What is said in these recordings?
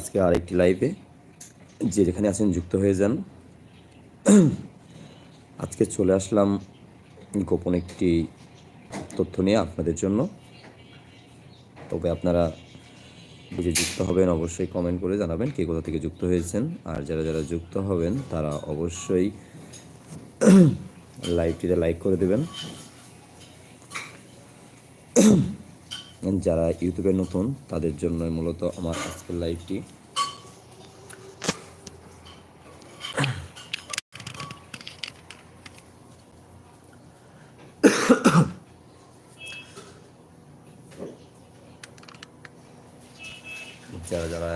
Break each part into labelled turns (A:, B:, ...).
A: আজকে আরেকটি লাইভে যে যেখানে আছেন যুক্ত হয়ে যান। আজকে চলে আসলাম গোপন একটি তথ্য নিয়ে আপনাদের জন্য। তবে আপনারা বুঝে যুক্ত হবেন, অবশ্যই কমেন্ট করে জানাবেন কে কোথা থেকে যুক্ত হয়েছেন। আর যারা যারা যুক্ত হবেন, তারা অবশ্যই লাইভটিতে লাইক করে দেবেন। যারা ইউটিউবে নতুন, তাদের জন্য মূলত আমার আজকের লাইভটি যারা যারা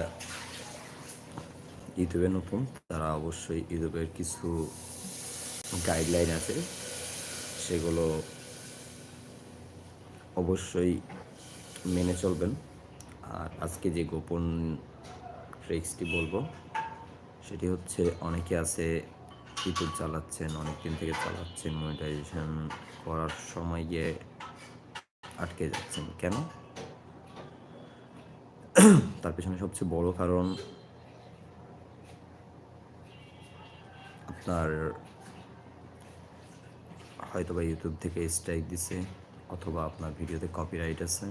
A: ইউটিউবে নতুন, তারা অবশ্যই ইউটিউবের কিছু গাইডলাইন আছে। সেগুলো অবশ্যই মেনে চলবেন। আর আজকে যে গোপন ট্রিক্সটি বলব, সেটি হচ্ছে অনেকে আছে ইউটিউব চালাচ্ছেন অনেক দিন থেকে চালাচ্ছেন মনিটাইজেশন করার সময় গিয়ে আটকে যাচ্ছেন। কেন? তার পেছনে সবচেয়ে বড় কারণ আপনার হয়তো বা ইউটিউব থেকে স্ট্রাইক দিছে, অথবা আপনার ভিডিওতে কপিরাইট আছে।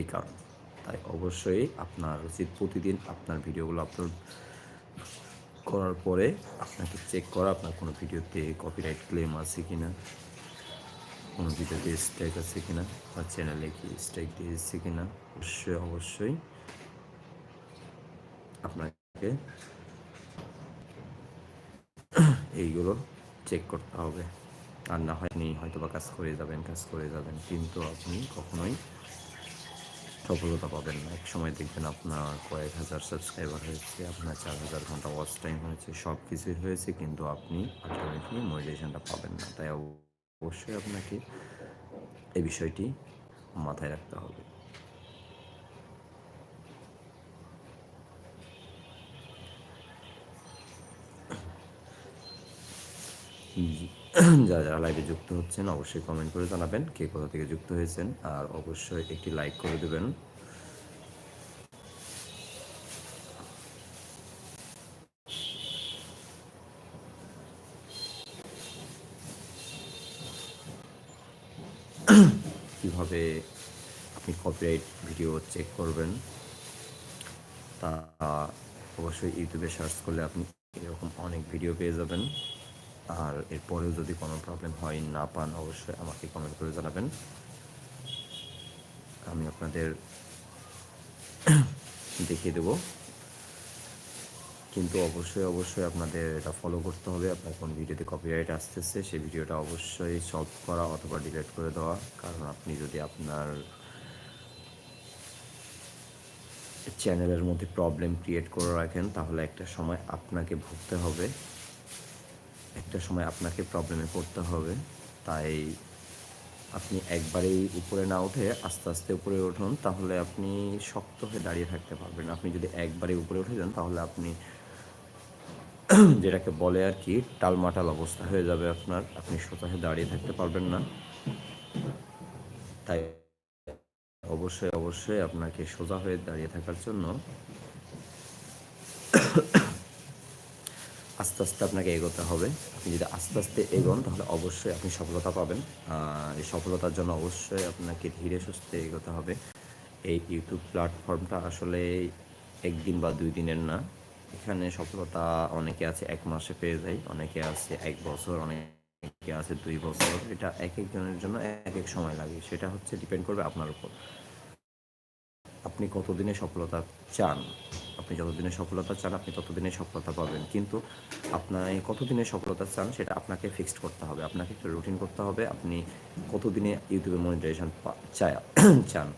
A: এই কারণ। তাই অবশ্যই আপনার উচিত প্রতিদিন আপনার ভিডিওগুলো আপলোড করার পরে আপনাকে চেক করা, আপনার কোনো ভিডিওতে কপিরাইট ক্লেম আছে কি না কোনো ভিডিওতে স্ট্রাইক আছে কি না বা চ্যানেলে কি স্ট্রাইক দিয়েছে কিনা, অবশ্যই অবশ্যই আপনাকে এইগুলো চেক করতে হবে। আর না হয় আপনি হয়তো বা কাজ করে যাবেন, কাজ করে যাবেন, কিন্তু আপনি কখনোই সফলতা পাবেন না। এক সময় দেখবেন আপনার কয়েক হাজার সাবস্ক্রাইবার হয়েছে, আপনার চার হাজার ঘণ্টা ওয়াচ টাইম হয়েছে সব কিছুই হয়েছে, কিন্তু আপনি আলটিমেটলি মোটিভেশনটা পাবেন না। তাই অবশ্যই আপনাকে এই বিষয়টি মাথায় রাখতে হবে। যারা যারা লাইভে যুক্ত হচ্ছেন, অবশ্যই কমেন্ট করে জানাবেন কে কোথা থেকে যুক্ত হয়েছেন, আর অবশ্যই একটি লাইক করে দেবেন। কীভাবে আপনি কপিরাইট ভিডিও চেক করবেন, তা অবশ্যই ইউটিউবে সার্চ করলে আপনি এরকম অনেক ভিডিও পেয়ে যাবেন। আর এরপরেও যদি কোনো প্রবলেম হয় না পান, অবশ্যই আমাকে কমেন্ট করে জানাবেন। আমি আপনাদের দেখিয়ে দেব। কিন্তু অবশ্যই অবশ্যই আপনাদের এটা ফলো করতে হবে। আপনার কোন ভিডিওতে কপিরাইট আসতেছে, সেই ভিডিওটা অবশ্যই সলভ করা অথবা ডিলিট করে দেওয়া। কারণ আপনি যদি আপনার চ্যানেলের মধ্যে প্রবলেম ক্রিয়েট করে রাখেন, তাহলে একটা সময় আপনাকে ভুগতে হবে। একটা সময় আপনাকে প্রবলেমে পড়তে হবে। তাই আপনি একবারেই উপরে না উঠে আস্তে আস্তে উপরে উঠুন, তাহলে আপনি শক্ত হয়ে দাঁড়িয়ে থাকতে পারবেন। আপনি যদি একবারে উপরে উঠে যান, তাহলে আপনি যেটাকে বলে আর কি, টালমাটাল অবস্থা হয়ে যাবে আপনার। আপনি সোজা হয়ে দাঁড়িয়ে থাকতে পারবেন না। তাই অবশ্যই অবশ্যই আপনাকে সোজা হয়ে দাঁড়িয়ে থাকার জন্য আস্তে আস্তে আপনাকে এগোতে হবে। আপনি যদি আস্তে আস্তে এগোন, তাহলে অবশ্যই আপনি সফলতা পাবেন। এই সফলতার জন্য অবশ্যই আপনাকে ধীরে সুস্থে এগোতে হবে। এই ইউটিউব প্ল্যাটফর্মটা আসলে একদিন বা দুই দিনের না। এখানে সফলতা অনেকে আছে এক মাসে পেয়ে যায়, অনেকে আছে এক বছর, অনেকে আছে দুই বছর। এটা এক একজনের জন্য এক এক সময় লাগে। সেটা হচ্ছে ডিপেন্ড করবে আপনার উপর। আপনি কতদিনে সফলতা চান? আপনি যতদিনে সফলতা চান, আপনি ততদিনে সফলতা পাবেন। কিন্তু আপনার কতদিনে সফলতা চান, সেটা আপনাকে ফিক্সড করতে হবে। আপনাকে একটা রুটিন করতে হবে। আপনি কতদিনে ইউটিউবে মনিটাইজেশন চায়, চান।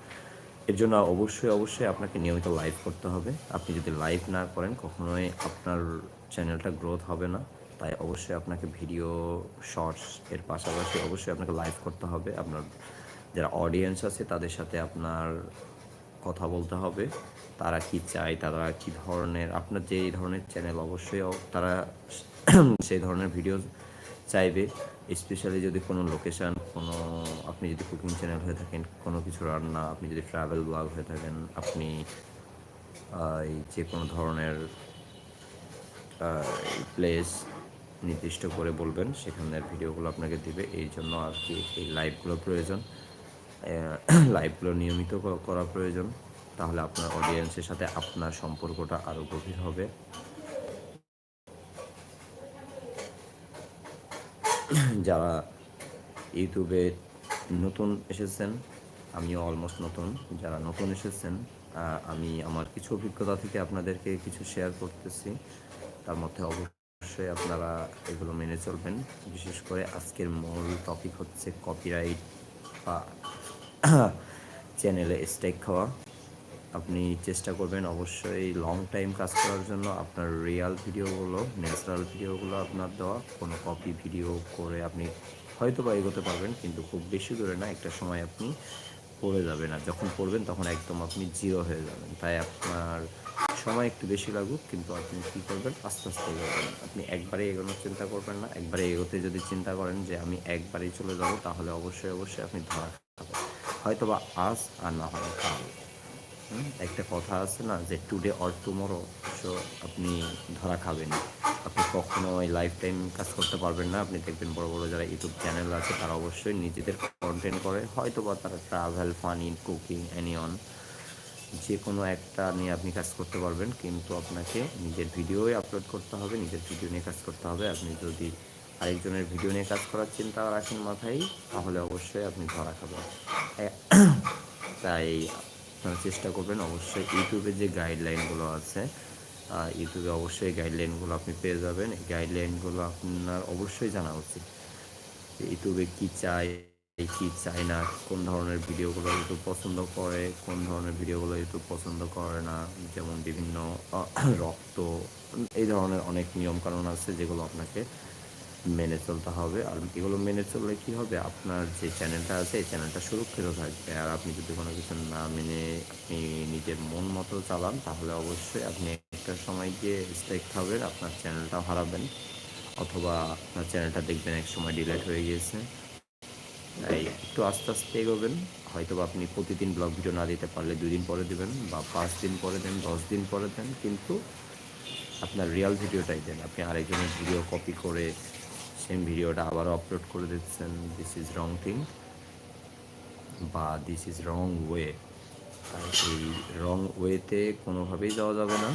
A: এর জন্য অবশ্যই অবশ্যই আপনাকে নিয়মিত লাইভ করতে হবে। আপনি যদি লাইভ না করেন, কখনোই আপনার চ্যানেলটা গ্রোথ হবে না। তাই অবশ্যই আপনাকে ভিডিও শর্টস এর পাশাপাশি অবশ্যই আপনাকে লাইভ করতে হবে। আপনার যারা অডিয়েন্স আছে, তাদের সাথে আপনার কথা বলতে হবে। তারা কি চায়, তারা কি ধরনের, আপনার যে ধরনের চ্যানেল অবশ্যই তারা সেই ধরনের ভিডিও চাইবে। স্পেশালি যদি কোনো লোকেশান কোনো, আপনি যদি কুকিং চ্যানেল হয়ে থাকেন, কোনো কিছু রান্না, আপনি যদি ট্রাভেল ব্লগ হয়ে থাকেন, আপনি যে কোনো ধরনের প্লেস নির্দিষ্ট করে বলবেন, সেখানের ভিডিওগুলো আপনাকে দিবে। এই জন্য আর কি এই লাইভগুলো প্রয়োজন। লাইভগুলো নিয়মিত করা প্রয়োজন। তাহলে আপনার অডিয়েন্সের সাথে আপনার সম্পর্কটা আরও গভীর হবে। যারা ইউটিউবে নতুন এসেছেন, আমিও অলমোস্ট নতুন, যারা নতুন এসেছেন আমি আমার কিছু অভিজ্ঞতা থেকে আপনাদেরকে কিছু শেয়ার করতেছি। তার মধ্যে অবশ্যই আপনারা এগুলো মেনে চলবেন। বিশেষ করে আজকের মূল টপিক হচ্ছে কপিরাইট বা চ্যানেলে স্টেক খাওয়া আপনি চেষ্টা করবেন অবশ্যই লং টাইম কাজ করার জন্য আপনার রিয়াল ভিডিওগুলো ন্যাচারাল ভিডিওগুলো আপনার দেওয়া। কোনো কপি ভিডিও করে আপনি হয়তো বা এগোতে পারবেন, কিন্তু খুব বেশি দূরে না, একটা সময় আপনি পড়ে যাবেন। আর যখন পড়বেন, তখন একদম আপনি জিরো হয়ে যাবেন। তাই আপনার সময় একটু বেশি লাগুক, কিন্তু আপনি কী করবেন? আস্তে আস্তে এগোবেন। আপনি একবারে এগোনোর চিন্তা করবেন না। একবারে এগোতে যদি চিন্তা করেন যে আমি একবারেই চলে যাব, তাহলে অবশ্যই অবশ্যই আপনি ধরা খাবেন। হয়তো বা আজ আর না হয় কাল। একটা কথা আছে না যে টুডে অর টুমোরো সো আপনি ধরা খাবেন আপনি কখনো ওই লাইফ টাইম কাজ করতে পারবেন না। আপনি দেখবেন বড় বড় যারা ইউটিউব চ্যানেল আছে, তারা অবশ্যই নিজেদের কন্টেন্ট করে। হয়তো বা তারা ট্রাভেল ফানি কুকিং অ্যানিয়ন যে কোনো একটা নিয়ে আপনি কাজ করতে পারবেন, কিন্তু আপনাকে নিজের ভিডিওই আপলোড করতে হবে, নিজের ভিডিও নিয়ে কাজ করতে হবে। আপনি যদি আরেকজনের ভিডিও নিয়ে কাজ করার চিন্তা রাখেন মাথায়, তাহলে অবশ্যই আপনি ধরা খাবেন। তাই আপনারা চেষ্টা করবেন অবশ্যই ইউটিউবে যে গাইডলাইনগুলো আছে ইউটিউবে অবশ্যই গাইডলাইনগুলো আপনি পেয়ে যাবেন। গাইডলাইনগুলো আপনার অবশ্যই জানা উচিত ইউটিউবে কী চাই কী চায় না, কোন ধরনের ভিডিওগুলো ইউটিউব পছন্দ করে, কোন ধরনের ভিডিওগুলো ইউটিউব পছন্দ করে না, যেমন বিভিন্ন রক্ত, এই ধরনের অনেক নিয়মকানুন আছে যেগুলো আপনাকে মেনে চলতে হবে। আর এগুলো মেনে চললে কি হবে? আপনার যে চ্যানেলটা আছে, এই চ্যানেলটা সুরক্ষিত থাকবে। আর আপনি যদি কোনো কিছু না মেনে আপনি নিজের মন মতো চালান, তাহলে অবশ্যই আপনি একটা সময় গিয়ে স্ট্রাইক খাবেন আপনার চ্যানেলটা হারাবেন। অথবা আপনার চ্যানেলটা দেখবেন এক সময় ডিলেট হয়ে গিয়েছে। তাই একটু আস্তে আস্তে এগোবেন। হয়তো বা আপনি প্রতিদিন ব্লগ ভিডিও না দিতে পারলে দুই দিন পরে দেবেন বা পাঁচ দিন পরে দেন, দশ দিন পরে দেন। কিন্তু আপনার রিয়াল ভিডিওটাই দেন। আপনি আরেকজনের ভিডিও কপি করে সেম ভিডিওটা আবারও আপলোড করে দিচ্ছেন দিস ইজ রং থিং বা দিস ইজ রং ওয়ে তাই এই রং ওয়েতে কোনোভাবেই যাওয়া যাবে না।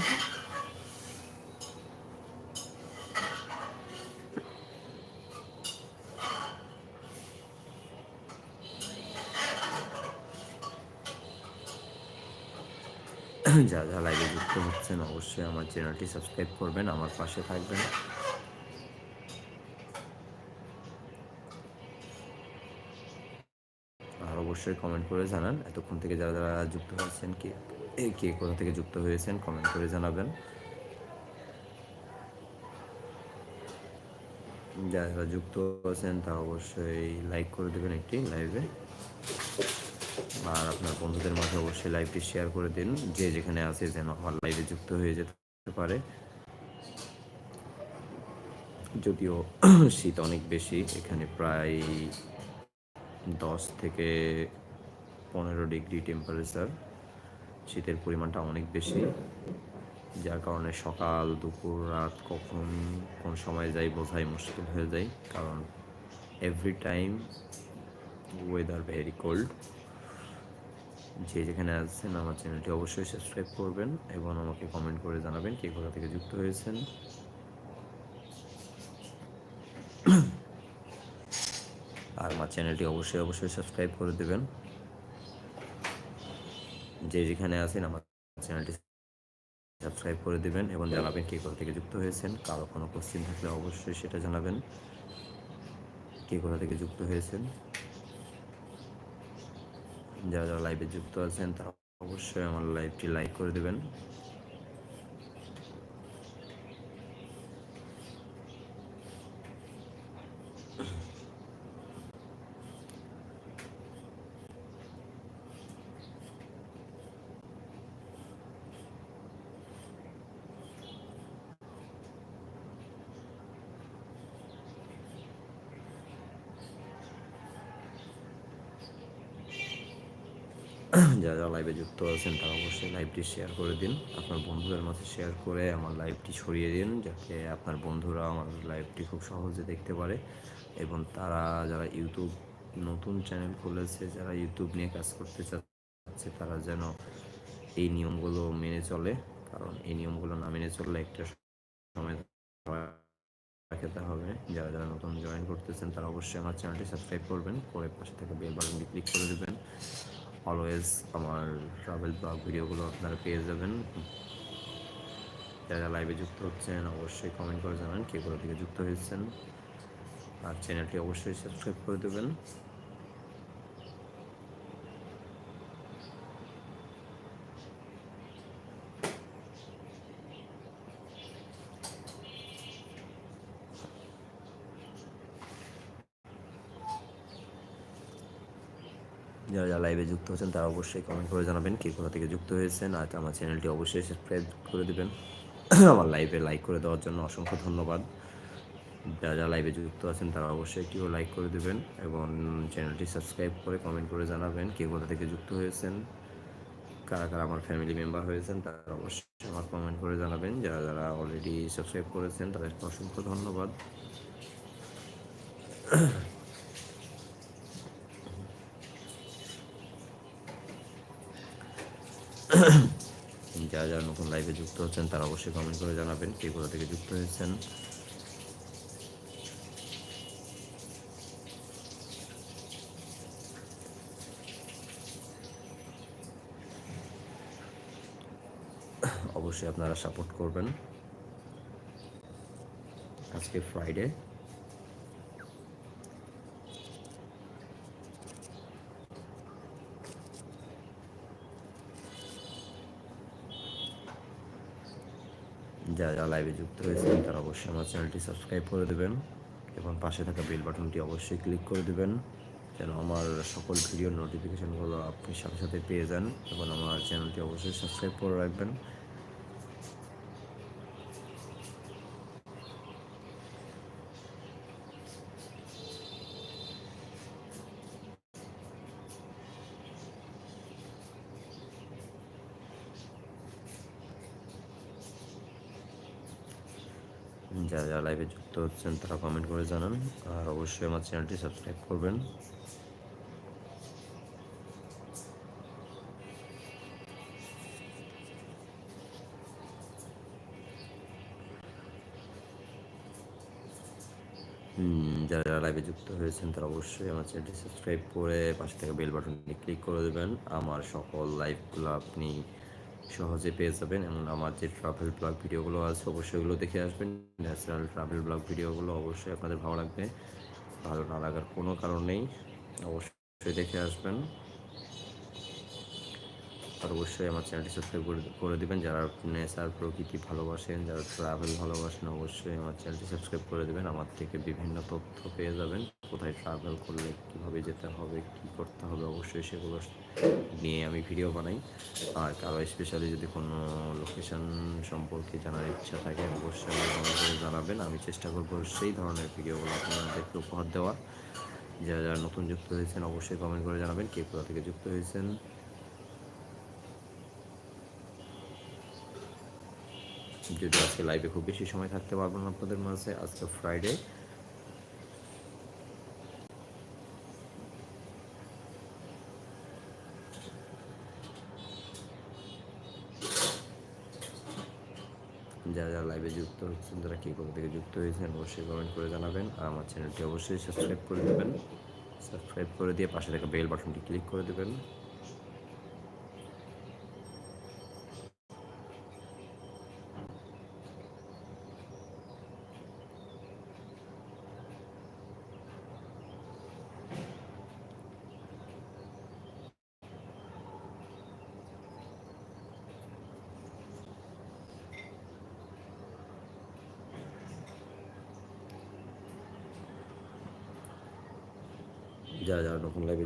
A: যারা যারা লাইভে যুক্ত হচ্ছেন অবশ্যই আমার চ্যানেলটি সাবস্ক্রাইব করবেন, আমার পাশে থাকবেন আর অবশ্যই কমেন্ট করে জানান। এতক্ষণ থেকে যারা যারা যুক্ত হয়েছেন, কে কে কোথা থেকে যুক্ত হয়েছেন কমেন্ট করে জানাবেন। যারা যুক্ত আছেন তা অবশ্যই লাইক করে দেবেন একটি লাইভে আর আপনার বন্ধুদের মাঝে অবশ্যই লাইভটি শেয়ার করে দিন। যে যেখানে আছে যেন আমার লাইভে যুক্ত হয়ে যেতে পারে। যদিও শীত অনেক বেশি, এখানে প্রায় দশ থেকে পনেরো ডিগ্রি টেম্পারেচার শীতের পরিমাণটা অনেক বেশি, যার কারণে সকাল, দুপুর, রাত কখন কোন সময় যাই বোঝাই মুশকিল হয়ে যায়, কারণ every time weather very cold যে যেখানে আছেন আমার চ্যানেলটি অবশ্যই সাবস্ক্রাইব করবেন এবং আমাকে কমেন্ট করে জানাবেন কে কোথা থেকে যুক্ত হয়েছেন। আর আমার চ্যানেলটি অবশ্যই অবশ্যই সাবস্ক্রাইব করে দেবেন। যে যেখানে আছেন, আমার চ্যানেলটি সাবস্ক্রাইব করে দেবেন এবং জানাবেন কে কোথা থেকে যুক্ত হয়েছেন। কারও কোনো কোশ্চিন থাকলে অবশ্যই সেটা জানাবেন। কে কোথা থেকে যুক্ত হয়েছেন? যারা যারা লাইভে যুক্ত আছেন, তারা অবশ্যই আমার লাইভটি লাইক করে দেবেন। যারা যারা লাইভে যুক্ত আছেন তারা অবশ্যই লাইভটি শেয়ার করে দিন। আপনার বন্ধুদের মাঝে শেয়ার করে আমার লাইভটি ছড়িয়ে দিন, যাতে আপনার বন্ধুরা আমার লাইভটি খুব সহজে দেখতে পারে। এবং তারা যারা ইউটিউব নতুন চ্যানেল খুলেছে, যারা ইউটিউব নিয়ে কাজ করতে চাচ্ছে, তারা যেন এই নিয়মগুলো মেনে চলে। কারণ এই নিয়মগুলো না মেনে চললে একটা সময় খেতে হবে যারা যারা নতুন জয়েন করতেছেন, তারা অবশ্যই আমার চ্যানেলটি সাবস্ক্রাইব করবেন, করে পাশে থেকে বেল বাটনটি ক্লিক করে দেবেন। অলওয়েজ আমার ট্রাভেল ব্লগ ভিডিওগুলো আপনারা পেয়ে যাবেন। যারা লাইভে যুক্ত হচ্ছেন, অবশ্যই কমেন্ট করে জানান কে কোথা থেকে যুক্ত হয়েছেন। আর চ্যানেলটি অবশ্যই সাবস্ক্রাইব করে দেবেন। যারা যারা লাইভে যুক্ত হচ্ছেন তারা অবশ্যই কমেন্ট করে জানাবেন কে কোথা থেকে যুক্ত হয়েছেন। আর আমার চ্যানেলটি অবশ্যই সাবস্ক্রাইব করে দেবেন। আমার লাইভে লাইক করে দেওয়ার জন্য অসংখ্য ধন্যবাদ। যারা যারা লাইভে যুক্ত আছেন, তারা অবশ্যই একটিও লাইক করে দেবেন এবং চ্যানেলটি সাবস্ক্রাইব করে কমেন্ট করে জানাবেন কে কোথা থেকে যুক্ত হয়েছেন, কারা কারা আমার ফ্যামিলি মেম্বার হয়েছেন, তারা অবশ্যই আমার কমেন্ট করে জানাবেন। যারা যারা অলরেডি সাবস্ক্রাইব করেছেন, তাদেরকে অসংখ্য ধন্যবাদ। যারা যারা নতুন লাইভে যুক্ত হচ্ছেন, তারা অবশ্যই কমেন্ট করে জানাবেন কে কোথা থেকে যুক্ত হয়েছেন। অবশ্যই আপনারা সাপোর্ট করবেন। আজকে ফ্রাইডে যারা যারা লাইভে যুক্ত হয়েছেন, তারা অবশ্যই আমার চ্যানেলটি সাবস্ক্রাইব করে দেবেন এবং পাশে থাকা বেল বাটনটি অবশ্যই ক্লিক করে দেবেন যেন আমার সকল ভিডিও নোটিফিকেশানগুলো আপনি সাথে সাথে পেয়ে যান এবং আমার চ্যানেলটি অবশ্যই সাবস্ক্রাইব করে রাখবেন। যারা যারা লাইভে যুক্ত হচ্ছেন, তারা কমেন্ট করে জানান। আর অবশ্যই আমার চ্যানেলটি সাবস্ক্রাইব করবেন। যারা যারা লাইভে যুক্ত হয়েছেন, তারা অবশ্যই আমার চ্যানেলটি সাবস্ক্রাইব করে পাশে থেকে বেল বাটনটি ক্লিক করে দেবেন। আমার সকল লাইভগুলো আপনি সহজে পেয়ে যাবেন। এবং আমার যে ট্রাভেল ব্লগ ভিডিওগুলো আছে, অবশ্যই ওগুলো দেখে আসবেন। ন্যাচারাল ট্রাভেল ব্লগ ভিডিওগুলো অবশ্যই আপনাদের ভালো লাগবে। ভালো না লাগার কোনো কারণ নেই। অবশ্যই দেখে আসবেন। আর অবশ্যই আমার চ্যানেলটি সাবস্ক্রাইব করে দেবেন। যারা নেচার প্রকৃতি ভালোবাসেন, যারা ট্রাভেল ভালোবাসেন, অবশ্যই আমার চ্যানেলটি সাবস্ক্রাইব করে দেবেন। আমার থেকে বিভিন্ন তথ্য পেয়ে যাবেন। কোথায় ট্রাভেল করলে কীভাবে যেতে হবে, কী করতে হবে, অবশ্যই সেগুলো নিয়ে আমি ভিডিও বানাই। আর কারও স্পেশালি যদি কোনো লোকেশন সম্পর্কে জানার ইচ্ছা থাকে, অবশ্যই আমার করে জানাবেন। আমি চেষ্টা করব সেই ধরনের ভিডিওগুলো আপনাদেরকে উপহার দেওয়ার। যারা যারা নতুন যুক্ত হয়েছেন, অবশ্যই কমেন্ট করে জানাবেন কে কোথা থেকে যুক্ত হয়েছেন। যদি আজকে লাইভে খুব বেশি সময় থাকতে পারব না আপনাদের মাঝে, আজকে ফ্রাইডে যারা যারা লাইভে যুক্ত হচ্ছেন, তারা কী কোথা থেকে যুক্ত হয়েছেন অবশ্যই কমেন্ট করে জানাবেন। আমার চ্যানেলটি অবশ্যই সাবস্ক্রাইব করে দেবেন। সাবস্ক্রাইব করে দিয়ে পাশে থাকা বেল বাটনটি ক্লিক করে দেবেন যারা যারা নতুন লাইভে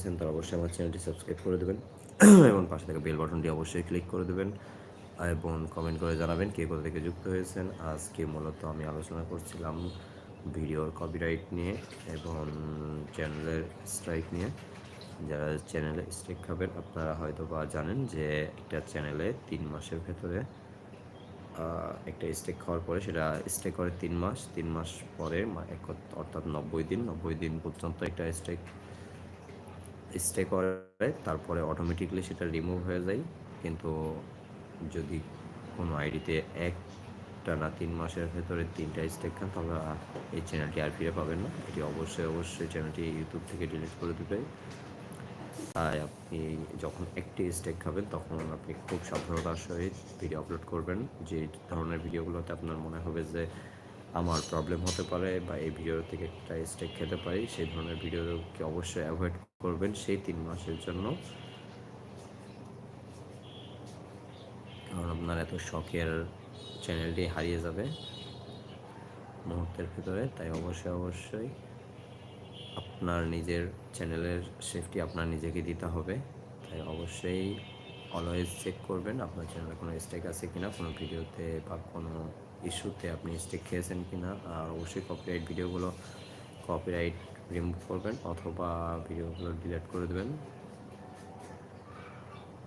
A: হয়েছেন তারা অবশ্যই আমার চ্যানেলটি সাবস্ক্রাইব করে দেবেন। এবং পাশে থেকে বেল বাটনটি অবশ্যই ক্লিক করে দেবেন। এবং কমেন্ট করে জানাবেন কে কোথা থেকে যুক্ত হয়েছেন। আজকে মূলত আমি আলোচনা করছিলাম ভিডিওর কপিরাইট নিয়ে এবং চ্যানেলের স্ট্রাইক নিয়ে। যারা চ্যানেলে স্টেক খাবেন, আপনারা হয়তো বা জানেন যে একটা চ্যানেলে তিন মাসের ভেতরে একটা স্টেক খাওয়ার পরে সেটা স্টেক করে তিন মাস। তিন মাস পরে অর্থাৎ নব্বই দিন নব্বই দিন পর্যন্ত একটা স্টেক স্টে করে, তারপরে অটোমেটিকলি সেটা রিমুভ হয়ে যায়। কিন্তু যদি কোনো আইডিতে একটা না তিন মাসের ভেতরে তিনটা স্টেক খান, তাহলে এই চ্যানেলটি আর ফিরে পাবেন না। এটি অবশ্যই অবশ্যই চ্যানেলটি ইউটিউব থেকে ডিলিট করে দেবে। তাই আপনি যখন একটি স্টেক খাবেন, তখন আপনি খুব সাবধানতার সহিত ভিডিও আপলোড করবেন। যে ধরনের ভিডিওগুলোতে আপনার মনে হবে যে আমার প্রবলেম হতে পারে বা এই ভিডিও থেকে একটা স্টেক খেতে পারি, সেই ধরনের ভিডিওকে অবশ্যই অ্যাভয়েড করবেন সেই তিন মাসের জন্য। কারণ আপনার এত শখের চ্যানেলটি হারিয়ে যাবে মুহূর্তের ভিতরে, তাই অবশ্যই অবশ্যই আপনার নিজের চ্যানেলের সেফটি আপনার নিজেকে দিতে হবে। তাই অবশ্যই অলওয়েজ চেক করবেন, আপনার চ্যানেলে কোনো স্টেক আছে কিনা, কোনো ভিডিওতে বা কোনো ইস্যুতে আপনি স্টেক খেয়েছেন কিনা। আর অবশ্যই কপিরাইট ভিডিওগুলো কপিরাইট রিমুভ করবেন অথবা ভিডিওগুলো ডিলিট করে দেবেন।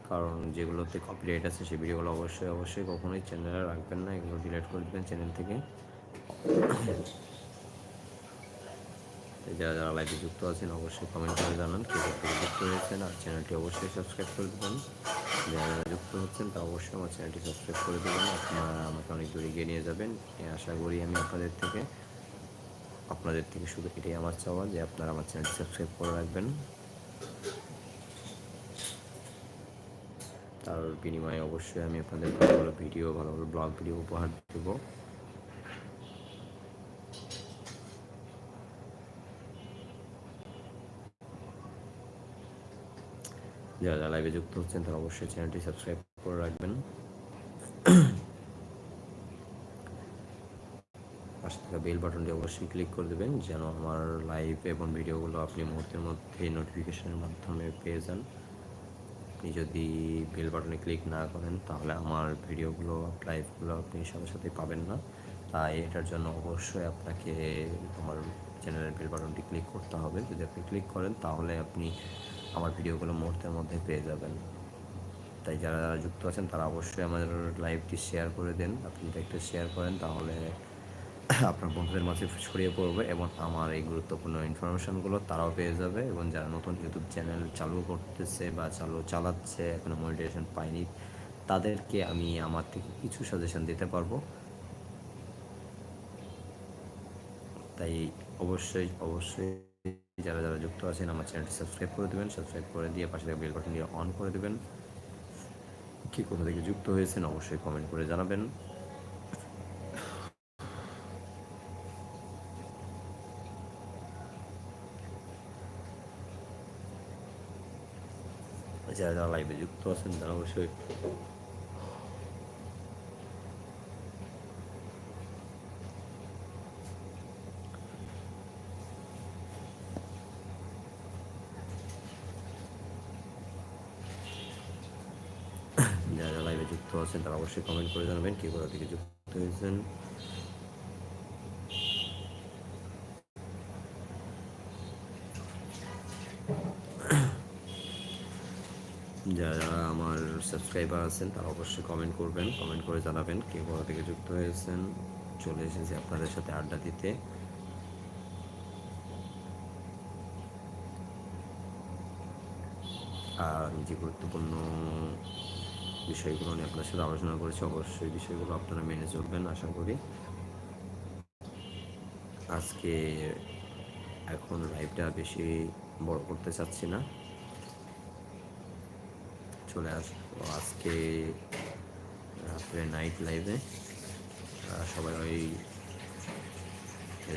A: কারণ যেগুলোতে কপিরাইট আছে, সেই ভিডিওগুলো অবশ্যই অবশ্যই কখনোই চ্যানেলে রাখবেন না। এগুলো ডিলিট করে দেবেন চ্যানেল থেকে। যারা যারা লাইভে যুক্ত আছেন, অবশ্যই কমেন্ট করে জানান কে থেকে যুক্ত হয়েছেন। আর চ্যানেলটি অবশ্যই সাবস্ক্রাইব করে দেবেন। যারা যারা যুক্ত হচ্ছেন তা অবশ্যই আমার চ্যানেলটি সাবস্ক্রাইব করে দেবেন। আপনারা আমাকে অনেক দূর এগিয়ে নিয়ে যাবেন। আশা করি আমি আপনাদের থেকে আপনাদের থেকে শুধু এটাই আমার চাওয়া যে আপনারা আমার চ্যানেলটি সাবস্ক্রাইব করে রাখবেন। তার বিনিময়ে অবশ্যই আমি আপনাদের ভালো ভালো ভিডিও, ভালো ভালো ব্লগ, ভিডিও উপহার দেবো। যারা যারা লাইভে যুক্ত হচ্ছেন তারা অবশ্যই চ্যানেলটি সাবস্ক্রাইব করে রাখবেন। থাকা বেল বাটনটি অবশ্যই ক্লিক করে দেবেন, যেন আমার লাইভ এবং ভিডিওগুলো আপনি মুহূর্তের মধ্যে নোটিফিকেশনের মাধ্যমে পেয়ে যান। আপনি যদি বেল বাটনে ক্লিক না করেন, তাহলে আমার ভিডিওগুলো লাইভগুলো আপনি সাথে সাথে পাবেন না। তাই এটার জন্য অবশ্যই আপনাকে আমার চ্যানেলের বেল বাটনটি ক্লিক করতে হবে। যদি আপনি ক্লিক করেন, তাহলে আপনি আমার ভিডিওগুলো মুহূর্তের মধ্যে পেয়ে যাবেন। তাই যারা যুক্ত আছেন, তারা অবশ্যই আমাদের লাইভটি শেয়ার করে দেন। আপনি যদি একটু শেয়ার করেন, তাহলে আপনার বন্ধুদের মাঝে ছড়িয়ে পড়বে এবং আমার এই গুরুত্বপূর্ণ ইনফরমেশনগুলো তারাও পেয়ে যাবে এবং যারা নতুন ইউটিউব চ্যানেল চালু করতেছে বা চালু চালাচ্ছে, এখনও মনিটাইজেশন পায়নি, তাদেরকে আমি আমার থেকে কিছু সাজেশন দিতে পারব। তাই অবশ্যই অবশ্যই যারা যারা যুক্ত আছেন আমার চ্যানেলটি সাবস্ক্রাইব করে দেবেন সাবস্ক্রাইব করে দিয়ে পাশে থেকে বেল বাটন দিয়ে অন করে দেবেন। কি কোথা থেকে যুক্ত হয়েছেন অবশ্যই কমেন্ট করে জানাবেন। যারা যারা লাইভে যুক্ত আছেন তারা অবশ্যই যারা যারা লাইভে যুক্ত আছেন তারা অবশ্যই কমেন্ট করে জানাবেন কে কোথা থেকে যুক্ত হয়েছেন যারা যারা আমার সাবস্ক্রাইবার আছেন, তারা অবশ্যই কমেন্ট করবেন কমেন্ট করে জানাবেন কে কোথা থেকে যুক্ত হয়েছেন। চলে এসেছি আপনাদের সাথে আড্ডা দিতে। আর যে গুরুত্বপূর্ণ বিষয়গুলো নিয়ে আপনার সাথে আলোচনা করেছি, অবশ্যই বিষয়গুলো আপনারা মেনে চলবেন, আশা করি। আজকে এখন লাইভটা বেশি বড় করতে চাচ্ছি না। চলে আসব আজকে রাত্রে নাইট লাইভে সবাই ওই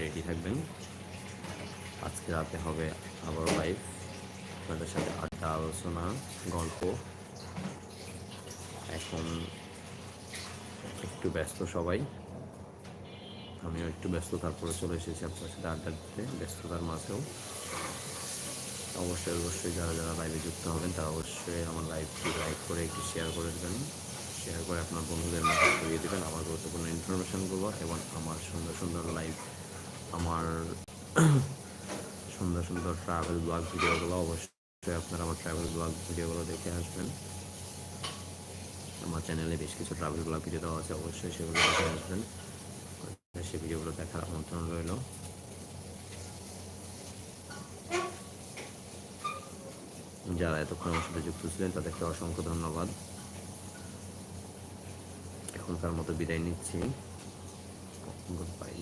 A: রেডি থাকবেন। আজকে রাতে হবে আবার লাইভ আপনাদের সাথে আড্ডা, আলোচনা, গল্প। এখন একটু ব্যস্ত সবাই। আমিও একটু ব্যস্ত, তারপরে চলে এসেছি আপনার সাথে আড্ডা দিতে, ব্যস্ততার মাঝেও। অবশ্যই অবশ্যই যারা যারা লাইভে যুক্ত হবেন, তারা অবশ্যই আমার লাইভটি লাইক করে একটু শেয়ার করে দেবেন। শেয়ার করে আপনার বন্ধুদের মধ্যে ছড়িয়ে দেবেন আমার গুরুত্বপূর্ণ ইনফরমেশানগুলো এবং আমার সুন্দর সুন্দর লাইভ আমার সুন্দর সুন্দর ট্রাভেল ব্লগ ভিডিওগুলো অবশ্যই আপনারা আমার ট্রাভেল ব্লগ ভিডিওগুলো দেখে আসবেন। আমার চ্যানেলে বেশ কিছু ট্রাভেল ব্লগ ভিডিও দেওয়া আছে, অবশ্যই সেগুলো দেখে আসবেন। সেই ভিডিওগুলো দেখার আমন্ত্রণ রইল। যারা এতক্ষণ আমার সাথে যুক্ত ছিলেন, তাদেরকে অসংখ্য ধন্যবাদ। এখনকার মতো বিদায় নিচ্ছি। Good bye